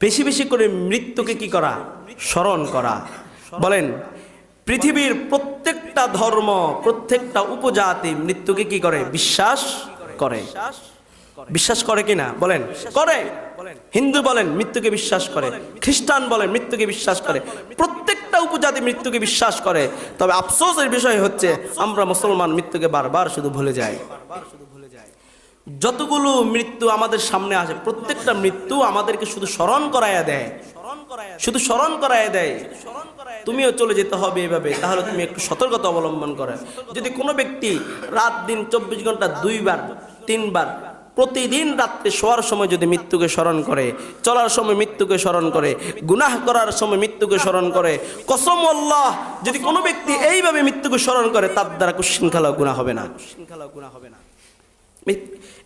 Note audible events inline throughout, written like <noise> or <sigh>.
বেশি বেশি করে মৃত্যুকে কি করা? স্মরণ করা। বলেন, পৃথিবীর প্রত্যেকটা ধর্ম, প্রত্যেকটা উপজাতি মৃত্যুকে কি করে? বিশ্বাস করে। বিশ্বাস করে কিনা বলেন, করে। হিন্দু বলেন, মৃত্যুকে বিশ্বাস করে। খ্রিস্টান বলেন, মৃত্যুকে বিশ্বাস করে। প্রত্যেকটা উপজাতি মৃত্যুকে বিশ্বাস করে। তবে আফসোসের বিষয় হচ্ছে, আমরা মুসলমান মৃত্যুকে বারবার শুধু ভুলে যাই। যতগুলো মৃত্যু আমাদের সামনে আসে, প্রত্যেকটা মৃত্যু আমাদেরকে শুধু স্মরণ করাইয়া দেয়। শুধু স্মরণ করাইয়া দেয়। তুমিও চলে যেতে হবে এভাবে, তাহলে তুমি একটু সতর্কতা অবলম্বন করে। যদি কোনো ব্যক্তি রাত দিন চব্বিশ ঘণ্টা দুইবার, তিনবার, প্রতিদিন রাত্রে শোয়ার সময় যদি মৃত্যুকে স্মরণ করে, চলার সময় মৃত্যুকে স্মরণ করে, গুনাহ করার সময় মৃত্যুকে স্মরণ করে, কসম আল্লাহ, যদি কোনো ব্যক্তি এইভাবে মৃত্যুকে স্মরণ করে, তার দ্বারা কুশৃঙ্খলা গুণা হবে না কুশৃঙ্খলা গুণা হবে না।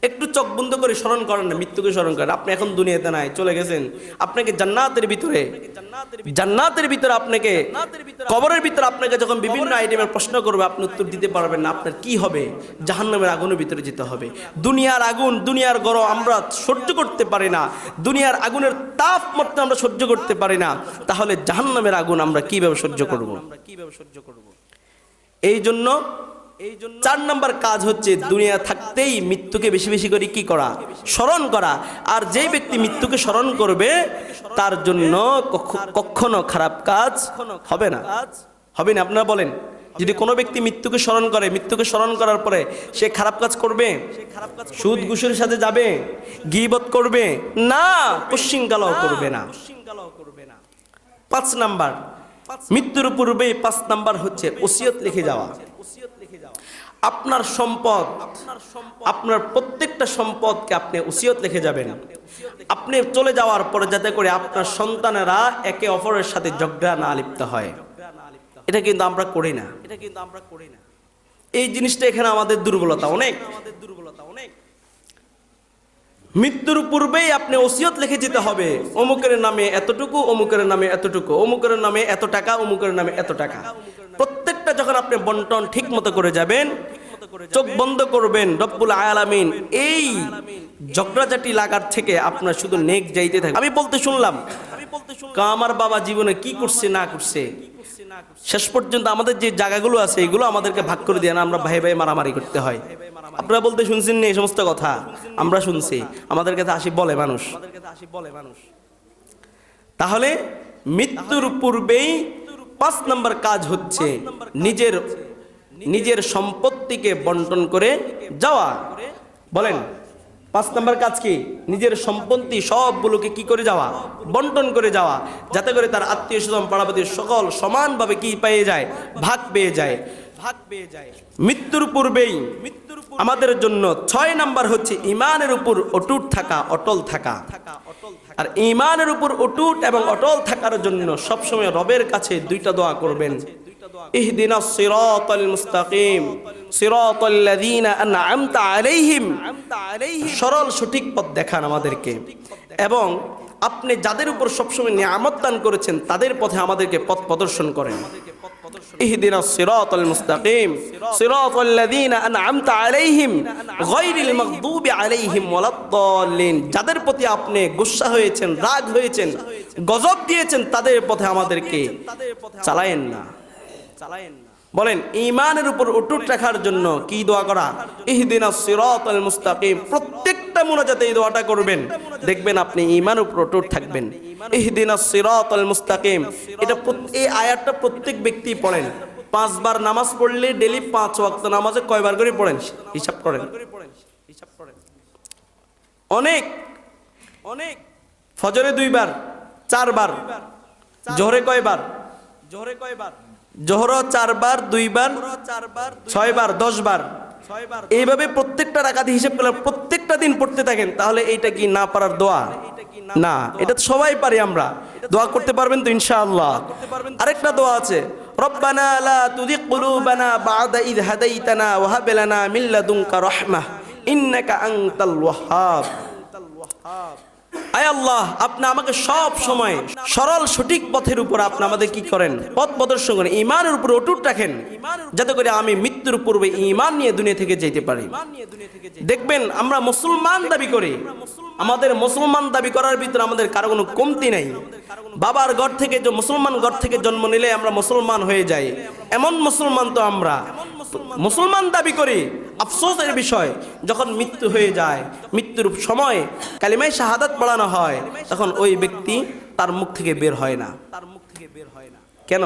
একটু চোখ বন্ধ করে স্মরণ করেন না মৃত্যুকে স্মরণ করেন। আপনি এখন দুনিয়াতে নাই চলে গেছেন। আপনাকে জান্নাতের ভিতরে জান্নাতের ভিতরে আপনাকে কবরের ভিতরে আপনাকে যখন বিভিন্ন আইটেমের প্রশ্ন করবে আপনি উত্তর দিতে পারবেন না আপনার কি হবে। জাহান্নামের আগুনের ভিতরে যেতে হবে। দুনিয়ার আগুন দুনিয়ার গরম আমরা সহ্য করতে পারি না। দুনিয়ার আগুনের তাপ মতো আমরা সহ্য করতে পারি না। তাহলে জাহান্নামের আগুন আমরা কীভাবে সহ্য করব? আমরা কীভাবে সহ্য করব? এই জন্য চার নম্বর কাজ হচ্ছে দুনিয়া থাকতেই মৃত্যুকে বেশি বেশি করে কি করা? স্মরণ করা। আর যেই ব্যক্তি মৃত্যুকে স্মরণ করবে, তার জন্য কখনো খারাপ কাজ হবে না। হবে না, আপনারা বলেন। যদি কোনো ব্যক্তি মৃত্যুকে স্মরণ করে, মৃত্যুকে স্মরণ করার পরে সে খারাপ কাজ করবে? সুদ ঘুষের সাথে যাবে? গিবত করবে? না, পশ্চিমকালাও করবে না। পাঁচ নাম্বার। মৃত্যুর পূর্বে পাঁচ নাম্বার হচ্ছে ওসিয়ত লিখে যাওয়া। আপনার সম্পদ, আপনার প্রত্যেকটা সম্পদকে আপনি ওসিয়ত লিখে যাবেন। আপনি চলে যাওয়ার পরে যাতে করে আপনার সন্তানেরা একে অপরের সাথে ঝগড়া না লিপ্ত হয়। এটা কিন্তু আমরা করি না। এটা কিন্তু আমরা করি না এই জিনিসটা এখানে আমাদের দুর্বলতা অনেক। আমাদের দুর্বলতা অনেক মৃত্যুর পূর্বেই আপনি ওসিয়ত লিখে যেতে হবে। অমুকের নামে এতটুকু, অমুকের নামে এতটুকু, অমুকের নামে এত টাকা, অমুকের নামে এত টাকা। প্রত্যেকটা যখন আপনি বন্টন ঠিক মতো করে যাবেন চোখ বন্ধ করবেন রব্বুল আলামিন। এই ঝগড়াঝাটি লাগার থেকে আপনার শুধু নেক যাইতে থাকে আমি বলতে শুনলাম আমার বাবা জীবনে কি করছে না করছে? শেষ পর্যন্ত আমাদের যে জায়গাগুলো আছে এগুলো আমাদেরকে ভাগ করে দিয়ে না আমরা ভাই ভাই মারামারি করতে হয়। আপনারা বলতে শুনছেন না এই সমস্ত কথা? আমরা শুনছি। আমাদের কাছে আসি বলে মানুষ। তাহলে মৃত্যুর পূর্বেই পাঁচ নম্বর কাজ হচ্ছে নিজের নিজের সম্পত্তিকে বন্টন করে যাওয়া। বলেন, পাঁচ নম্বর কাজ কি? নিজের সম্পত্তি সবগুলোকে কি করে যাওয়া? বন্টন করে যাওয়া, যাতে করে তার আত্মীয় স্বজন পাড়াপতি সকল সমানভাবে কি পেয়ে যায়? ভাগ পেয়ে যায়। ভাগ পেয়ে যায়। মৃত্যুর পূর্বেই মৃত্যুর আমাদের জন্য ছয় নাম্বার হচ্ছে ইমানের উপর অটুট থাকা, অটল থাকা। আর ইমানের উপর অটুট এবং অটল থাকার জন্য সবসময় রবের কাছে দুইটা দোয়া করবেন। ইহদিনা সিরাতাল মুস্তাকিম। আলাইহিম সরল সঠিক পথ দেখান আমাদেরকে এবং আপনি যাদের উপর সবসময় নিয়ামত দান করেছেন তাদের পথে আমাদেরকে পথ প্রদর্শন করেন اهدنا الصراط المستقيم صراط الذين انعمت عليهم غير المغضوب عليهم ولا الضالين যাদের প্রতি আপনি গুসা হয়েছেন রাগ হয়েছেন গজব দিয়েছেন তাদের পথে আমাদেরকে চালায়েন না চালায়েন না বলেন ইমানের উপর অটুট রাখার জন্য কি দোয়া করা? ইহদিনা সিরাতাল মুস্তাকিম। প্রত্যেকটা মুনাজাতে এই দোয়াটা করবেন। দেখবেন আপনি ইমানের উপর অটুট থাকবেন। ইহদিনা মুস্তাকিম। এটা এই আয়াতটা প্রত্যেক ব্যক্তি পড়েন। পাঁচবার নামাজ পড়লে ডেলি পাঁচ ওয়াক্ত নামাজে কয়বার করে পড়েন? হিসাব করেন। অনেক অনেক। ফজরে দুইবার, চারবার। জোহরে কয়বার? জোহরে কয়বার? জোহর চারবার, দুইবার চারবার ছয়বার, দশবার। এইভাবে প্রত্যেকটা রাকাতি হিসেব করলে প্রত্যেকটা দিন পড়তে থাকেন, তাহলে এইটা কি না পারার দোয়া? না, এটা তো সবাই পারি আমরা। দোয়া করতে পারবেন তো ইনশাআল্লাহ। আরেকটা দোয়া আছে, রব্বানা লা তুযিগ কুলুবানা বা'দা ইদ হাদাইতানা ওয়া হাব লানা মিন লাদুনকা রাহমাহ, ইন্নাকা আনতাল ওয়াহ্হাব আয় আল্লাহ, আপনি আমাকে সব সময় সরল সঠিক পথের উপর আপনি আমাদের কি করেন? পথ প্রদর্শন করেন ইমানের উপর অটুট রাখেন, যাতে করে আমি মৃত্যুর পূর্বে ইমান নিয়ে দুনিয়া থেকে যেতে পারি। দেখবেন, আমরা মুসলমান দাবি করি। আমাদের মুসলমান দাবি করার ভিতরে আমাদের কারও কোনো কমতি নাই। বাবার ঘর থেকে যে মুসলমান ঘর থেকে জন্ম নিলে আমরা মুসলমান হয়ে যাই। এমন মুসলমান তো আমরা। মুসলমান দাবি করি। আফসোসের বিষয়, যখন মৃত্যু হয়ে যায়, মৃত্যুর সময় কালিমায় শাহাদাত পড়ানো হয়, তখন ওই ব্যক্তি তার মুখ থেকে বের হয় না। তার মুখ থেকে বের হয় না কেন?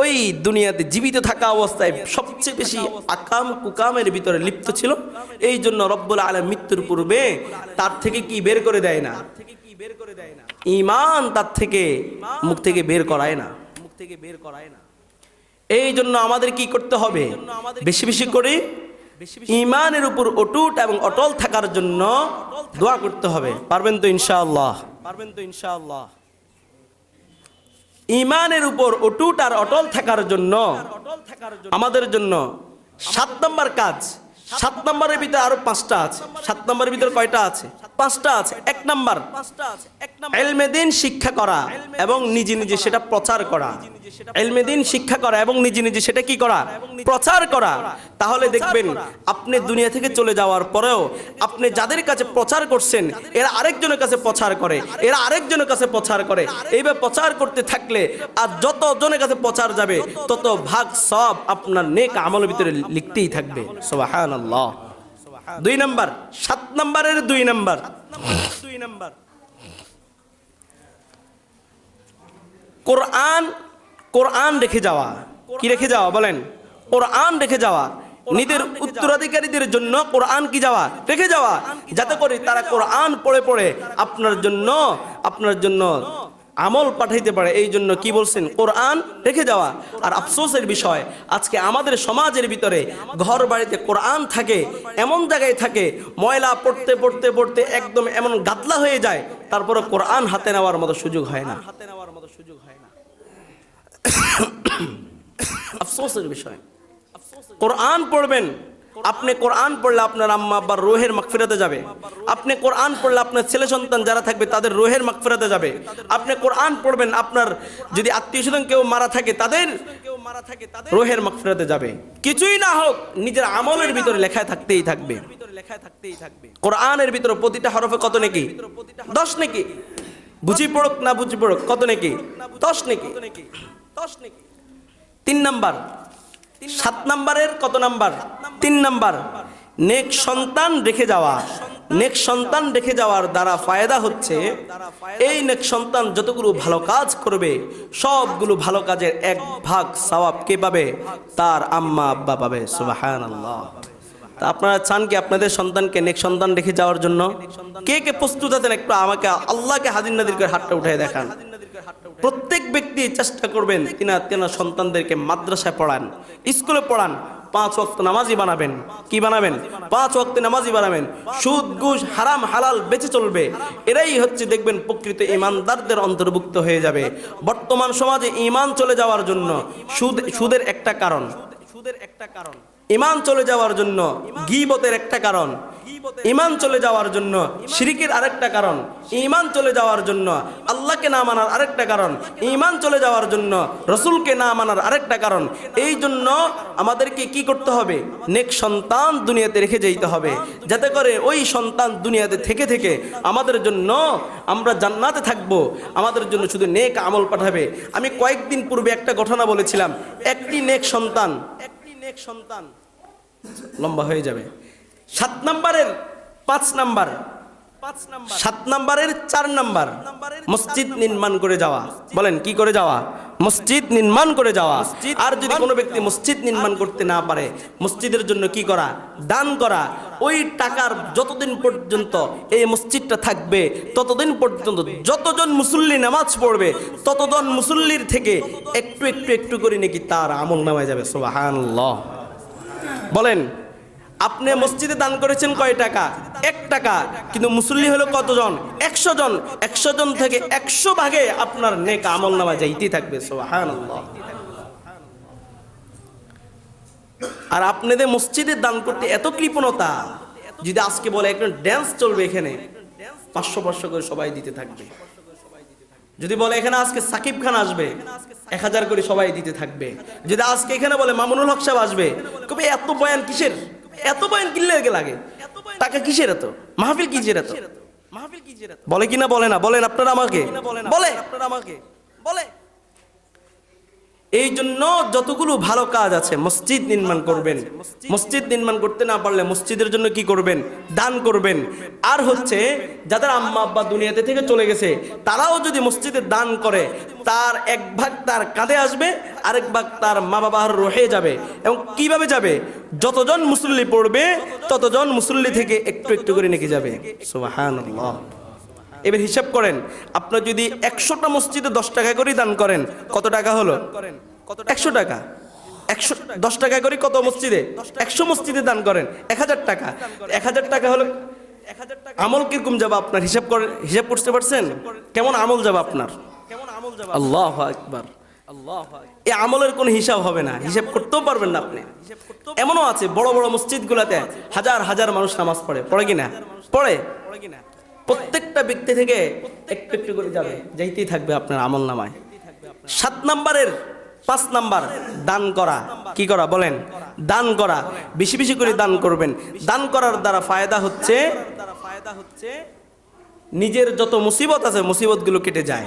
ওই দুনিয়াতে জীবিত থাকা অবস্থায় সবচেয়ে বেশি আকাম কুকামের ভিতরে লিপ্ত ছিল। এই জন্য রব্বুল আলম মৃত্যুর পূর্বে তার থেকে কি বের করে দেয় না? ইমান তার থেকে মুখ থেকে বের করায় না মুখ থেকে বের করায় না। এই জন্য আমাদের কি করতে হবে? বেশি বেশি করে ইমানের উপর অটুট এবং অটল থাকার জন্য দোয়া করতে হবে। পারবেন তো ইনশাআল্লাহ? পারবেন তো ইনশাআল্লাহ। ইমানের উপর অটুট আর অটল থাকার জন্য আমাদের জন্য সাত নম্বর কাজ। সাত নম্বরের ভিতরে আরও পাঁচটা আছে। সাত নম্বরের ভিতরে কয়টা আছে? পাঁচটা আছে। এক নাম্বার এলমেদিন শিক্ষা করা এবং নিজে নিজে সেটা প্রচার করা। এলমেদিন শিক্ষা করা এবং নিজে নিজে সেটা কি করা? প্রচার করা। তাহলে দেখবেন আপনি দুনিয়া থেকে চলে যাওয়ার পরেও আপনি যাদের কাছে প্রচার করছেন এরা আরেকজনের কাছে প্রচার করে এরা আরেকজনের কাছে প্রচার করে। এইভাবে প্রচার করতে থাকলে আর যত জনের কাছে প্রচার যাবে তত ভাগ সব আপনার নেক আমলের ভিতরে লিখতেই থাকবে। দুই নাম্বার সাত নাম্বারের দুই নাম্বার দুই নাম্বার। কোরআন কোরআন রেখে যাওয়া। কি রেখে যাওয়া বলেন? কোরআন রেখে যাওয়া। নিজের উত্তরাধিকারীদের জন্য কোরআন কি যাওয়া? রেখে যাওয়া। যাতে করে তারা কোরআন পড়ে পড়ে আপনার জন্য আপনার জন্য আমল পাঠাইতে পারে। এই জন্য কি বলছেন? কোরআন রেখে যাওয়া। আর আফসোসের বিষয় আজকে আমাদের সমাজের ভিতরে ঘর বাড়িতে কোরআন থাকে এমন জায়গায় থাকে ময়লা পড়তে পড়তে পড়তে একদম এমন গাতলা হয়ে যায় তারপরে কোরআন হাতে নেওয়ার মতো সুযোগ হয় না। হাতে নেওয়ার মতো সুযোগ হয় না। <coughs> আফসোসের বিষয়। কোরআন পড়বেন। আপনি কোরআন পড়লে আপনার আম্মা আব্বার রোহের মাগফিরাতে যাবে। আপনি কোরআন পড়লে আপনার ছেলে সন্তান যারা থাকবে তাদের রোহের মাগফিরাতে যাবে। আপনি কোরআন পড়বেন, আপনার যদি আত্মীয় স্বজন কেউ মারা থাকে তাদের মারা থাকে তাদের রোহের মাগফিরাতে যাবে। কিছুই না হোক, নিজের আমলের ভিতরে লেখায় থাকতেই থাকবে লেখায় থাকতেই থাকবে। কোরআনের ভিতরে প্রতিটা হরফে কত নাকি? দশ নাকি? বুঝি পড়ুক না বুঝি পড়ুক, কত নাকি? দশ নাকি? দশ নাকি? তিন নাম্বার। সাত নাম্বারের কত নাম্বার? তিন নাম্বার। নেক সন্তান রেখে যাওয়া। নেক সন্তান রেখে যাওয়ার দ্বারা ফায়দা হচ্ছে, এই নেক সন্তান যতগুলো ভালো কাজ করবে, সবগুলো ভালো কাজের এক ভাগ সওয়াব কে পাবে? তার আম্মা আব্বা পাবে। সুবহানাল্লাহ। তা আপনারা চান কি আপনাদের সন্তানকে নেক সন্তান রেখে যাওয়ার জন্য? কে কে প্রস্তুত আছেন একটু আমাকে, আল্লাহকে হাজির নাদির করে হাতটা উঠে দেখান। প্রত্যেক ব্যক্তি চেষ্টা করবেন তিনা তেনা সন্তানদেরকে মাদ্রাসায় পড়ান স্কুলে পড়ান পাঁচ ওয়াক্ত নামাজি বানাবেন। কি বানাবেন? পাঁচ ওয়াক্ত নামাজি বানাবেন। সুদ ঘুষ হারাম হালাল বেঁচে চলবে। এরাই হচ্ছে দেখবেন প্রকৃত ইমানদারদের অন্তর্ভুক্ত হয়ে যাবে। বর্তমান সমাজে ইমান চলে যাওয়ার জন্য সুদ সুদের একটা কারণ। সুদের একটা কারণ। ইমান চলে যাওয়ার জন্য গিবতের একটা কারণ। ইমান চলে যাওয়ার জন্য, শিরিকের আরেকটা কারণ ইমান চলে যাওয়ার জন্য, আল্লাহকে না মানার আরেকটা কারণ ইমান চলে যাওয়ার জন্য, রসুলকে না মানার আরেকটা কারণ, এই জন্য আমাদেরকে কি করতে হবে? নেক সন্তান দুনিয়াতে রেখে যেতে হবে। যাতে করে ওই সন্তান দুনিয়াতে থেকে থেকে আমাদের জন্য আমরা জান্নাতে থাকব, আমাদের জন্য শুধু নেক আমল পাঠাবে। আমি কয়েকদিন পূর্বে একটা ঘটনা বলেছিলাম, একটি নেক সন্তান, একটি নেক সন্তান লম্বা হয়ে যাবে। সাত নাম্বারের পাঁচ নাম্বার সাত নাম্বারের চার নাম্বার মসজিদ নির্মাণ করে যাওয়া। বলেন কি করে যাওয়া? মসজিদ নির্মাণ করে যাওয়া। আর যদি কোনো ব্যক্তি মসজিদ নির্মাণ করতে না পারে মসজিদের জন্য কি করা? দান করা। ওই টাকার যতদিন পর্যন্ত এই মসজিদটা থাকবে ততদিন পর্যন্ত যতজন মুসল্লি নামাজ পড়বে ততজন মুসল্লির থেকে একটু একটু একটু করে নাকি তার আমল নামায় যাবে। সোবাহান বলেন আপনি মসজিদে দান করেছেন কয় টাকা? এক টাকা। কিন্তু মুসল্লি হলো কতজন? একশো জন। একশো জন থেকে একশো ভাগে আপনার নেক আমল নামা যাইতেই থাকবে, সুবহানাল্লাহ। আর আপনাদের মসজিদে দান করতে এত কৃপণতা, যদি আজকে বলে একটা ড্যান্স চলবে এখানে, পাঁচশো পাঁচশো করে সবাই দিতে থাকবে। যদি বলে এখানে আজকে সাকিব খান আসবে, এক হাজার করে সবাই দিতে থাকবে। যদি আজকে এখানে বলে মামুনুল হক সাহেব আসবে, কবে এত বয়ান কিসের? এত বয়ান কিনলে লাগে? টাকা কিসের এত? মাহফিল কিসের এত? মাহফিল কিসের এত? বলে কিনা বলে না? বলেন আপনারা আমাকে। বলে। আপনারা আমাকে। বলে। এই জন্য যতগুলো ভালো কাজ আছে মসজিদ নির্মাণ করবেন। মসজিদ নির্মাণ করতে না পারলে মসজিদের জন্য কি করবেন? দান করবেন। আর হচ্ছে যাদের আম্মা আব্বা দুনিয়াতে থেকে চলে গেছে তারাও যদি মসজিদে দান করে তার এক ভাগ তার কাঁধে আসবে আরেক ভাগ তার মা বাবার রহে যাবে। এবং কীভাবে যাবে? যতজন মুসল্লি পড়বে ততজন মুসল্লি থেকে একটু একটু করে নেকে যাবে। সুবহানাল্লাহ। এবার হিসাব করেন, আপনার যদি একশোটা মসজিদে দশ টাকা করে দান করেন, কত টাকা হলো? একশো টাকা। একশো, দশ টাকা করে কত মসজিদে? একশো মসজিদে দান করেন, এক হাজার টাকা। এক হাজার টাকা হলো, আমল কীরকম যাবে আপনার? হিসাব করে হিসাব করতে পারছেন? কেমন আমল যাবে আপনার? কেমন আমল যাবে আল্লাহ একবার এই আমলের কোনো হিসাব হবে না, হিসাব করতেও পারবেন না আপনি। এমনও আছে, বড় বড় মসজিদগুলোতে হাজার হাজার মানুষ নামাজ পড়ে। পড়ে কিনা পড়ে। কিনা প্রত্যেকটা ব্যক্তি থেকে একটু একটু করে যাবে। যেতেই থাকবে আপনার আমল নামায়। সাত নাম্বারের পাঁচ নাম্বার দান করা। কি করা বলেন? দান করা। বেশি বেশি করে দান করবেন। দান করার দ্বারা ফায়দা হচ্ছে ফায়দা হচ্ছে নিজের যত মুসিবত আছে মুসিবতগুলো কেটে যায়।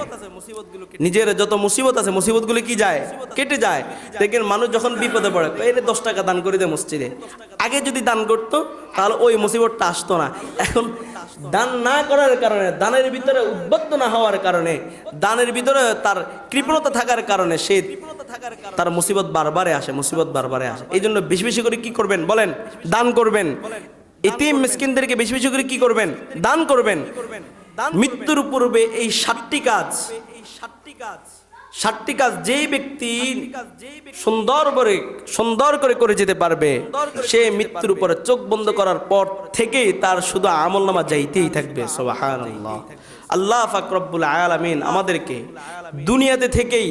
নিজের যত মুসিবত আছে মুসিবতগুলো কি যায়? কেটে যায়। দেখেন মানুষ যখন বিপদে পড়ে এই রে দশ টাকা দান করে দে মসজিদে। আগে যদি দান করতো তাহলে ওই মুসিবতটা আসতো না। এখন দান না করার কারণে দানের ভিতরে উদ্বুদ্ধ না হওয়ার কারণে দানের ভিতরে তার কৃপণতা থাকার কারণে সে তার মুসিবত বারবারে আসে মুসিবত বারবারে আসে। এই জন্য বেশি বেশি করে কি করবেন? বলেন দান করবেন। এতিম মিসকিনদেরকে বেশি বেশি করে কি করবেন? দান করবেন? মৃত্যুর পূর্বে এই সাতটি কাজ। সাতটি কাজ। যেই ব্যক্তি সুন্দর করে সুন্দর করে করে যেতে পারবে সে মৃত্যুর উপরে চোখ বন্ধ করার পর থেকেই তার শুধু আমল নামা যাইতেই থাকবে। আল্লাহ ফাকরব্বুল আলামিন আমাদেরকে দুনিয়াতে থেকেই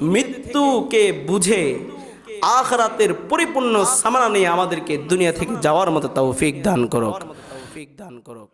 মৃত্যুকে বুঝে আখরাতের পরিপূর্ণ সামানা নিয়ে আমাদেরকে দুনিয়া থেকে যাওয়ার মতো তাও তৌফিক দান করুক। দান করুক।